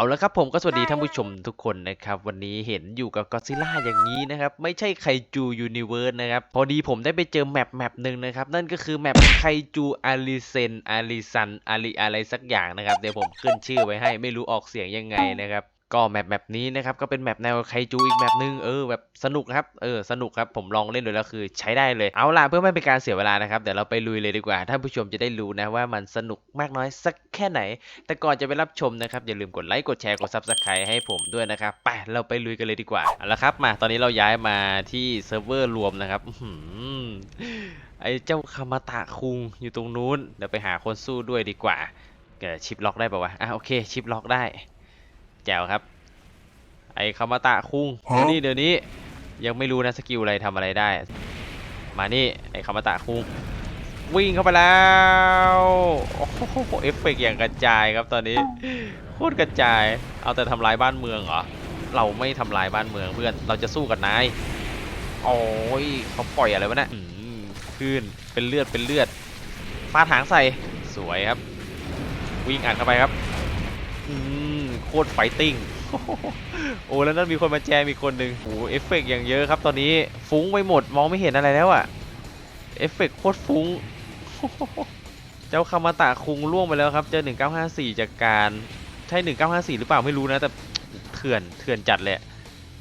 เอาละครับผมก็สวัสดีท่านผู้ชมทุกคนนะครับ วันนี้เห็นอยู่กับก็ซิล่าอย่างนี้นะครับ ไม่ใช่ไคจูยูนิเวิร์สนะครับ พอดีผมได้ไปเจอแมปแมปหนึ่งนะครับ นั่นก็คือแมปไคจูอาริเซนอาริซันอาริอะไรสักอย่างนะครับ เดี๋ยวผมขึ้นชื่อไว้ให้ไม่รู้ออกเสียงยังไงนะครับ ก็แมปแมปนี้นะครับก็เป็นแมปแนวไคจูอีกแมปนึงเออแบบสนุกครับเออสนุกครับผมลองเล่นดูแล้วคือใช้ได้เลยเอาล่ะเพื่อไม่เป็นการเสียเวลานะครับเดี๋ยวเราไปลุยเลยดีกว่าท่านผู้ชมจะได้รู้นะว่ามันสนุกมากน้อยสักแค่ไหน แต่ก่อนจะไปรับชมนะครับอย่าลืมกดไลค์กดแชร์กด Subscribe ให้ผมด้วยนะครับไปเราไปลุยกันเลยดีกว่าเอาละครับมาตอนนี้เราย้ายมาที่เซิร์ฟเวอร์รวมนะครับอื้อหือไอ้เจ้าคามาตะคุงอยู่ตรงนู้นเดี๋ยวไปหาคนสู้ด้วยดีกว่าเกิดชิปล็อกได้ป่าวะอะโอเคชิปล็อกได้ แจ๋วครับ ไอ้คามาตะคุงฮะนี่เดี๋ยวนี้ ยังไม่รู้นะสกิลอะไรทำอะไรได้ มานี่ไอ้คามาตะคุงวิ่งเข้าไปแล้วโอ้โหเอฟเฟกต์อย่างกระจายครับตอนนี้โคตรกระจาย เอาแต่ทำลายบ้านเมืองเหรอ เราไม่ทำลายบ้านเมืองเพื่อน เราจะสู้กับนาย โอ้ยเขาปล่อยอะไรวะเนะอืมขึ้น เป็นเลือด เป็นเลือดฟาดหางใส่ สวยครับ วิ่งอัดเข้าไปครับอืม โคตรไฟติ้งโอ้แล้วนั่นมีคนมาแจมอีกคนหนึ่งโอ้เอฟเฟกต์อย่างเยอะครับตอนนี้ฟุ้งไปหมดมองไม่เห็นอะไรแล้วอะเอฟเฟกต์โคตรฟุ้ง เจ้าคามาตะคุงล่วงไปแล้วครับ เจอ 1954 จากการใช่ 1954 หรือเปล่าไม่รู้นะ แต่เถื่อนเถื่อนจัดเลยอะ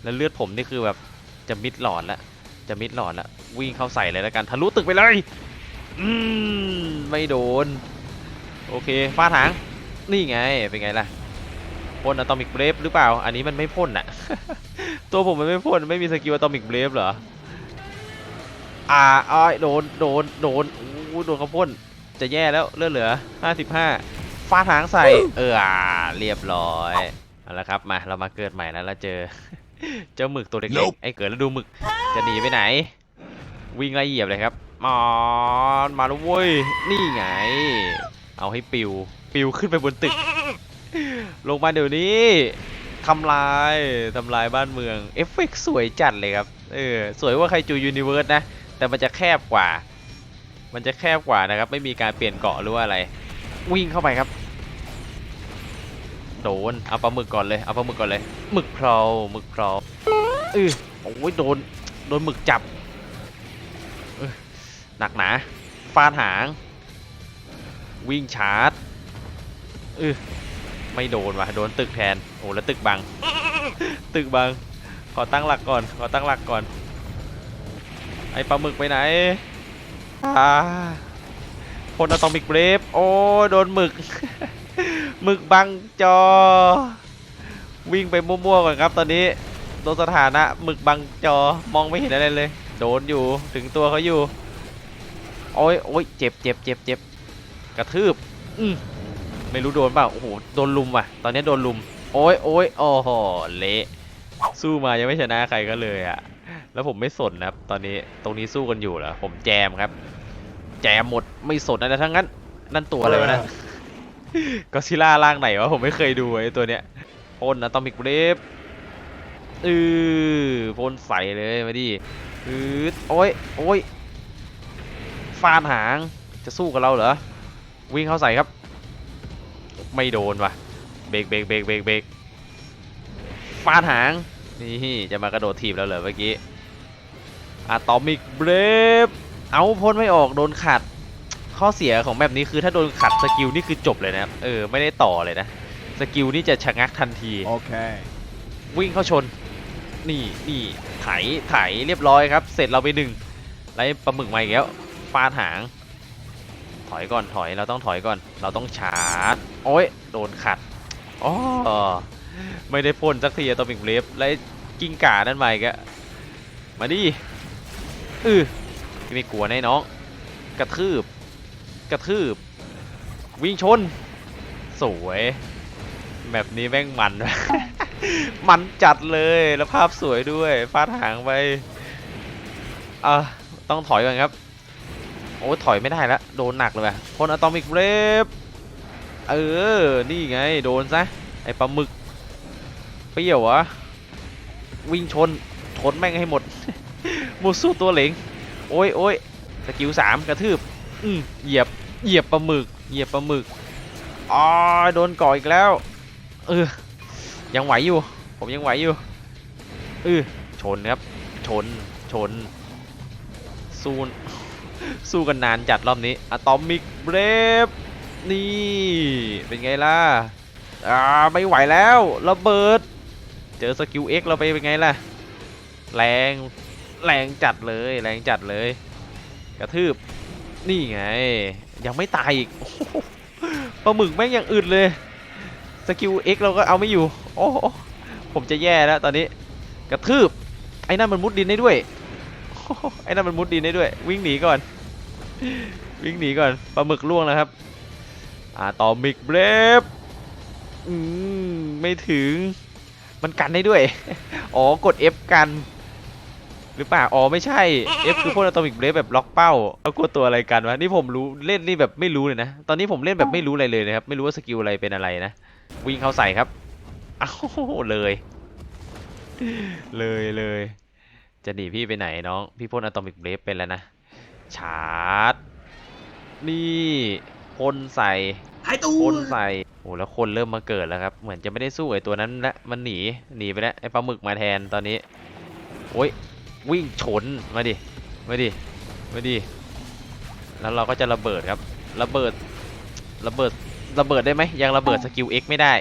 แล้วเลือดผมนี่คือแบบจะมิดหลอดละจะมิดหลอดละวิ่งเข้าใส่เลยแล้วกันทะลุตึกไปเลย อืมไม่โดน โอเคฟาดหาง นี่ไงเป็นไงล่ะ พ่นอะตอมิกเบรฟหรือเปล่า อันนี้มันไม่พ่นอะตัวผมมันไม่พ่นไม่มีสกิลอะตอมิกเบรฟเหรอ อ่าอ้อยโดนโดนโดนอู้โดนเขาพ่นจะแย่แล้วเลือดเหลือ 55ฟาดหางใส่เอออ่าเรียบร้อยเอาละครับมาเรามาเกิดใหม่แล้วเราเจอ เจ้าหมึกตัวเล็ก Nope ๆไอ้เกิดแล้วดูหมึกจะหนีไปไหน วิ่งไล่เหยียบเลยครับมอนมาแล้วเว้ยนี่ไง เอาให้ปิวปิวขึ้นไปบนตึก ลงมาเดี๋ยวนี้ทำลายทำลายบ้านเมือง เอฟเฟกต์สวยจัดเลยครับ เออ สวยกว่าใครจูยูนิเวิร์สนะ แต่มันจะแคบกว่า มันจะแคบกว่านะครับ ไม่มีการเปลี่ยนเกาะหรือว่าอะไร วิ่งเข้าไปครับ โดน เอาปลาหมึกก่อนเลย เอาปลาหมึกก่อนเลย หมึกเพราหมึกเพราเออโอ้ยโดน โดนหมึกจับออหนักหนา ฟาดหาง วิ่งชาร์จเออ ไม่โดนว่ะโดนตึกแทนโอ้แล้วตึกบัง ตึกบัง ขอตั้งหลักก่อนขอตั้งหลักก่อน ไอปลาหมึกไปไหนอ่าคนอะตอมิกเบรฟโอ้โดนหมึกหมึกบังจอ วิ่งไปมั่วๆก่อนครับ ตอนนี้โดนสถานะหมึกบังจอมองไม่เห็นอะไรเลย โดนอยู่ถึงตัวเขาอยู่โอ้ยโอ้ยเจ็บเจ็บเจ็บเจ็บกระทืบอืม ไม่รู้โดนเปล่าโอ้โหโดนลุมว่ะ ตอนนี้โดนลุม โอ้ยโอ้ยโอ้โหเละสู้มายังไม่ชนะใครก็เลยอะแล้วผมไม่สนนะครับ ตอนนี้ตรงนี้สู้กันอยู่เหรอผมแจมครับ แจมหมดไม่สนอะไรทั้งนั้น นั่นตัวอะไรวะนั่นก็ซิล่าร่างไหนวะผมไม่เคยดูไอ้ตัวเนี้ยพ่นอะตอมิกเบรฟอือพ่นใส่เลยมาดิอืดโอ้ยโอ้ยฟาดหางจะสู้กับเราเหรอวิ่งเข้าใส่ครับ ไม่โดนว่ะ เบรกเบรกเบรกเบรกเบรกฟาดหาง นี่จะมากระโดดทีบแล้วเหรอเมื่อกี้อะตอมิกเบรฟเอาพ่นไม่ออกโดนขัด ข้อเสียของแบบนี้คือถ้าโดนขัดสกิลนี่คือจบเลยนะครับเออไม่ได้ต่อเลยนะ สกิลนี่จะชะงักทันที Okay. วิ่งเข้าชน นี่นี่ไถไถเรียบร้อยครับ เสร็จเราไปหนึ่งไล่ปลาหมึกมาอีกแล้วฟาดหาง ถอยก่อนถอยเราต้องถอยก่อน เราต้องชาร์จโอ้ยโดนขัดอ๋อไม่ได้พ่นสักทีอะตอมิกเลฟไล่กิ้งก่านั่นมาอีกอะมาดิอือไม่กลัวแน่น้อง กระทืบ กระทืบ วิ่งชน สวยแบบนี้แม่งมัน มันจัดเลยแล้วภาพสวยด้วยฟาดหางไปอะต้องถอยก่อนครับ โอ้ยถอยไม่ได้แล้วโดนหนักเลยว่ะคนอะตอมิกเรฟเออ นี่ไง โดนซะ ไอปลาหมึก เปรี้ยววะวิ่งชน ชนแม่งให้หมด มูสู้ตัวเหลง โอ้ยโอ้ยสกิลสามกระทืบ อืมเหยียบ เหยียบปลาหมึก เหยียบปลาหมึกอ๋อโดนก่ออีกแล้ว เออ ยังไหวอยู่ ผมยังไหวอยู่ เออชนครับ ชน ชนสู้ สู้กันนานจัดรอบนี้อะตอมิกเบรฟนี่เป็นไงล่ะอ่าไม่ไหวแล้วระเบิด เจอสกิล X เราไปเป็นไงล่ะ แรงแรงจัดเลยแรงจัดเลย กระทืบนี่ไง ยังไม่ตายอีกปลาหมึกแม่งยังอึดเลยสกิล X เราก็เอาไม่อยู่ โอ้ผมจะแย่แล้วตอนนี้กระทืบไอ้นั่นมันมุดดินได้ด้วย ไอ้นั่นมันมุดดินได้ด้วย วิ่งหนีก่อน วิ่งหนีก่อนปลาหมึกล่วงแล้วครับ อ่าต่อมิกเบรฟอืมไม่ถึง มันกันได้ด้วย อ๋อกด F กัน หรือเปล่าอ๋อไม่ใช่ F คือพวกอะตอมิกเบรฟแบบล็อกเป้าเอากดตัวอะไรกันวะนี่ผมรู้เล่นนี่แบบไม่รู้เลยนะ ตอนนี้ผมเล่นแบบไม่รู้อะไรเลยนะครับ ไม่รู้ว่าสกิลอะไรเป็นอะไรนะ วิ่งเข้าใส่ครับอ้าวเลย เลยเลย จะหนีพี่ไปไหนน้อง พี่พ่นอะตอมิกเบรฟเป็นแล้วนะ ชาร์จ นี่พ่นใส่หายตัวพ่นใส่โอ้แล้วคนเริ่มมาเกิดแล้วครับ เหมือนจะไม่ได้สู้ไอ้ตัวนั้นละมันหนี หนีไปแล้ว ไอ้ปลาหมึกมาแทนตอนนี้ โอ้ย วิ่งชน มาดิ มาดิ มาดิ แล้วเราก็จะระเบิดครับ ระเบิด ระเบิด ระเบิดได้ไหม ยังระเบิดสกิล X ไม่ได้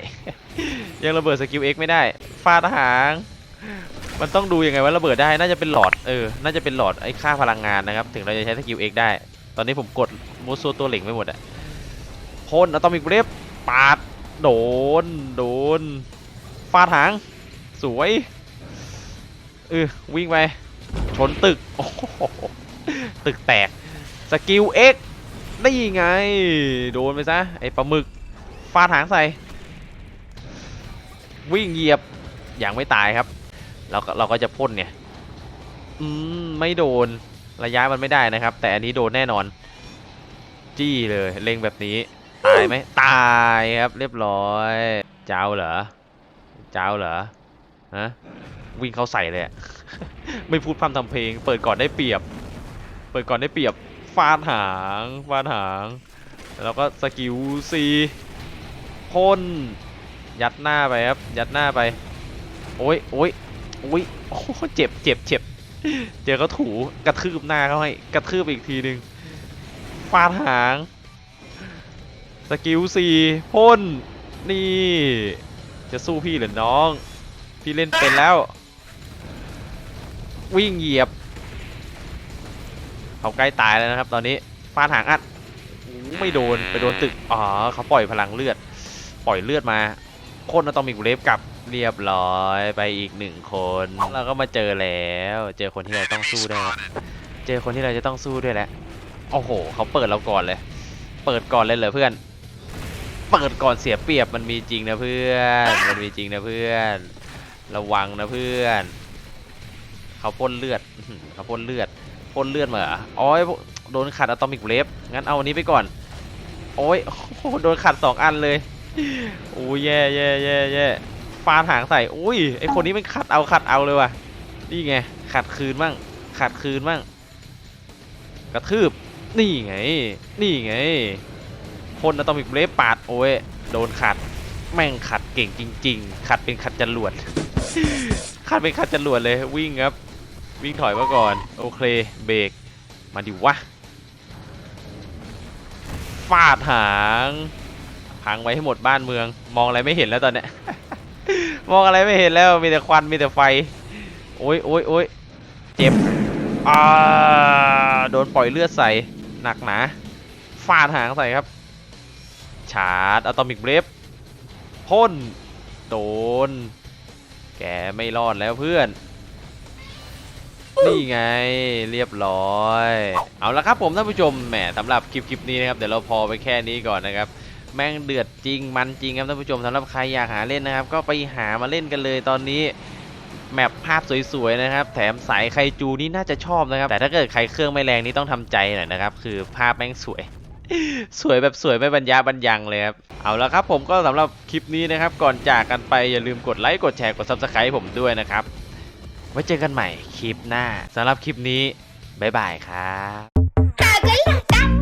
ยังระเบิดสกิล X ไม่ได้ ฟาดหาง มันต้องดูยังไงว่าระเบิดได้ น่าจะเป็นหลอด เออ น่าจะเป็นหลอดไอ้ค่าพลังงานนะครับ ถึงเราจะใช้สกิล X ได้ ตอนนี้ผมกดมูซัวตัวเหล็งไปหมดอะพ่นอะตอมิกเบรฟปาด โดน โดน ฟาดหาง สวย เออ วิ่งไป ชนตึก โอ้โห ตึกแตก สกิล X ได้ยังไง โดนไปซะ ไอ้ปลาหมึก ฟาดหางใส่ วิ่งเหยียบ อยังไม่ตายครับ เราก็เราก็จะพ่นเนี่ยอืมไม่โดนระยะมันไม่ได้นะครับ แต่อันนี้โดนแน่นอน จี้เลยเล็งแบบนี้ ตายไหมตายครับเรียบร้อย เจ้าเหรอ เจ้าเหรอฮะวิ่งเข้าใส่เลยไม่พูดพร่ำทำเพลง เปิดก่อนได้เปรียบ เปิดก่อนได้เปรียบฟาดหางฟาดหางแล้วก็สกิลซีพ่นยัดหน้าไปครับยัดหน้าไป โอ้ยโอ้ย อ้ยโอ้โหเจ็บเจ็บเจ็บเจอเขาถูกระทืบหน้าเขาให้กระทืบอีกทีหนึ่งฟาดหาง สกิลสี่พ่น นี่ จะสู้พี่หรือน้อง พี่เล่นเป็นแล้ว วิ่งเหยียบ เขาใกล้ตายแล้วนะครับ ตอนนี้ฟาดหางอัดไม่โดน ไปโดนตึก อ๋อเขาปล่อยพลังเลือด ปล่อยเลือดมาพ่นอะตอมิกเลฟกลับ เรียบร้อยไปอีกหนึ่งคนเราก็มาเจอแล้ว เจอคนที่เราต้องสู้ด้วยเจอคนที่เราจะต้องสู้ด้วยแหล้วโอ้โหเขาเปิดเราก่อนเลย เปิดก่อนเลยเหรอเพื่อน เปิดก่อนเสียเปรียบมันมีจริงนะเพื่อน มันมีจริงนะเพื่อน ระวังนะเพื่อนเขาพ่นเลือดเขาพ่นเลือดพ่นเลือดมาเหรออ๋อโดนขัดอะตอมิกเลฟงั้นเอาอันนี้ไปก่อน โอ้ยโอ้โหโดนขัดสองอันเลยโอ้ยแย่แย่แย่แย่ ฟาดหางใส่อุ้ยไอคนนี้มันขัดเอาขัดเอาเลยว่ะนี่ไงขัดคืนบ้างขัดคืนบ้างกระทืบนี่ไง นี่ไงพ่นอะตอมิกเบรฟปาดโอ้ยโดนขัด แม่งขัดเก่งจริง ๆ ขัดเป็นขัดจรวดขัดเป็นขัดจรวดเลยวิ่งครับ วิ่งถอยมาก่อน โอเคเบรกมาดิวะฟาดหางพังไว้ให้หมดบ้านเมือง มองอะไรไม่เห็นแล้วตอนเนี้ย มองอะไรไม่เห็นแล้วมีแต่ควันมีแต่ไฟ โอ้ยโอ้ยโอ้ยเจ็บอ่าโดนปล่อยเลือดใส่หนักหนาฟาดหางใส่ครับ ชาร์จอะตอมิกเบรฟพ่นโดน แกไม่รอดแล้วเพื่อน นี่ไงเรียบร้อย เอาละครับผมท่านผู้ชมแหมสำหรับคลิปคลิปนี้นะครับ เดี๋ยวเราพอไปแค่นี้ก่อนนะครับ แม่งเดือดจริงมันจริงครับท่านผู้ชมสำหรับใครอยากหาเล่นนะครับ ก็ไปหามาเล่นกันเลยตอนนี้แมปภาพสวยๆนะครับ แถมสายไคจูนี่น่าจะชอบนะครับ แต่ถ้าเกิดใครเครื่องไม่แรงนี่ต้องทำใจหน่อยนะครับ คือภาพแม่งสวย สวยแบบสวยไม่บรรยาบรรยังเลยครับ เอาละครับผมก็สำหรับคลิปนี้นะครับ ก่อนจากกันไปอย่าลืมกดไลค์กดแชร์กด subscribe ผมด้วยนะครับ ไว้เจอกันใหม่คลิปหน้าสำหรับคลิปนี้บ๊ายบายครับ